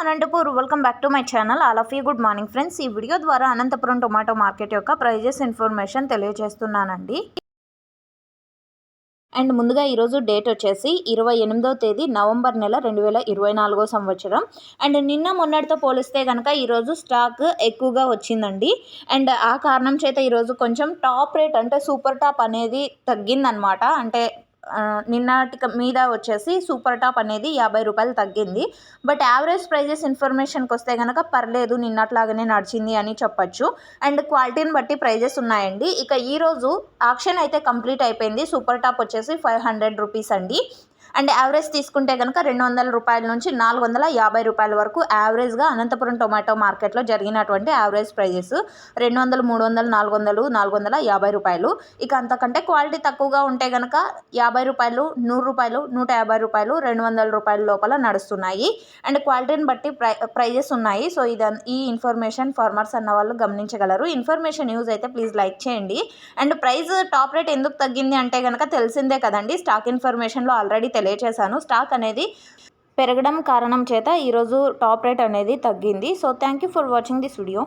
Anantapur welcome back to my channel all of you good morning friends ఈ video ద్వారా Anantapuram tomato market యొక్క prices information తెలియజేస్తున్నానండి. And ముందుగా ఈరోజు డేట్ వచ్చేసి ఇరవై ఎనిమిదవ తేదీ నవంబర్ నెల రెండు వేల ఇరవై నాలుగో సంవత్సరం. అండ్ నిన్న మొన్నటితో పోలిస్తే కనుక ఈరోజు స్టాక్ ఎక్కువగా వచ్చిందండి. అండ్ ఆ కారణం చేత ఈరోజు కొంచెం టాప్ రేట్ అంటే సూపర్ టాప్ అనేది తగ్గిందనమాట అంటే నిన్నటి మీద వచ్చేసి సూపర్ టాప్ అనేది యాభై రూపాయలు తగ్గింది. బట్ యావరేజ్ ప్రైజెస్ ఇన్ఫర్మేషన్కి వస్తే కనుక పర్లేదు నిన్నట్లాగానే నడిచింది అని చెప్పొచ్చు. అండ్ క్వాలిటీని బట్టి ప్రైజెస్ ఉన్నాయండి. ఇక ఈరోజు ఆక్షన్ అయితే కంప్లీట్ అయిపోయింది. సూపర్ టాప్ వచ్చేసి ఫైవ్ హండ్రెడ్ రూపీస్ అండి. అండ్ యావరేజ్ తీసుకుంటే కనుక రెండు వందల రూపాయల నుంచి నాలుగు వందల యాభై రూపాయల వరకు యావరేజ్గా అనంతపురం టొమాటో మార్కెట్లో జరిగినటువంటి యావరేజ్ ప్రైజెస్ రెండు వందలు మూడు వందలు నాలుగు వందలు నాలుగు వందల యాభై రూపాయలు. ఇక అంతకంటే క్వాలిటీ తక్కువగా ఉంటే కనుక యాభై రూపాయలు నూరు రూపాయలు నూట యాభై రూపాయలు రెండు వందల రూపాయల లోపల నడుస్తున్నాయి. అండ్ క్వాలిటీని బట్టి ప్రై ప్రైజెస్ ఉన్నాయి. సో ఇది ఈ ఇన్ఫర్మేషన్ ఫార్మర్స్ అన్న వాళ్ళు గమనించగలరు. ఇన్ఫర్మేషన్ యూజ్ అయితే ప్లీజ్ లైక్ చేయండి. అండ్ ప్రైస్ టాప్ రేట్ ఎందుకు తగ్గింది అంటే కనుక తెలిసిందే కదండి. స్టాక్ ఇన్ఫర్మేషన్లో ఆల్రెడీ తెలియచేశాను స్టాక్ అనేది పెరగడం కారణం చేత ఈరోజు టాప్ రేట్ అనేది తగ్గింది. So thank you for watching this video.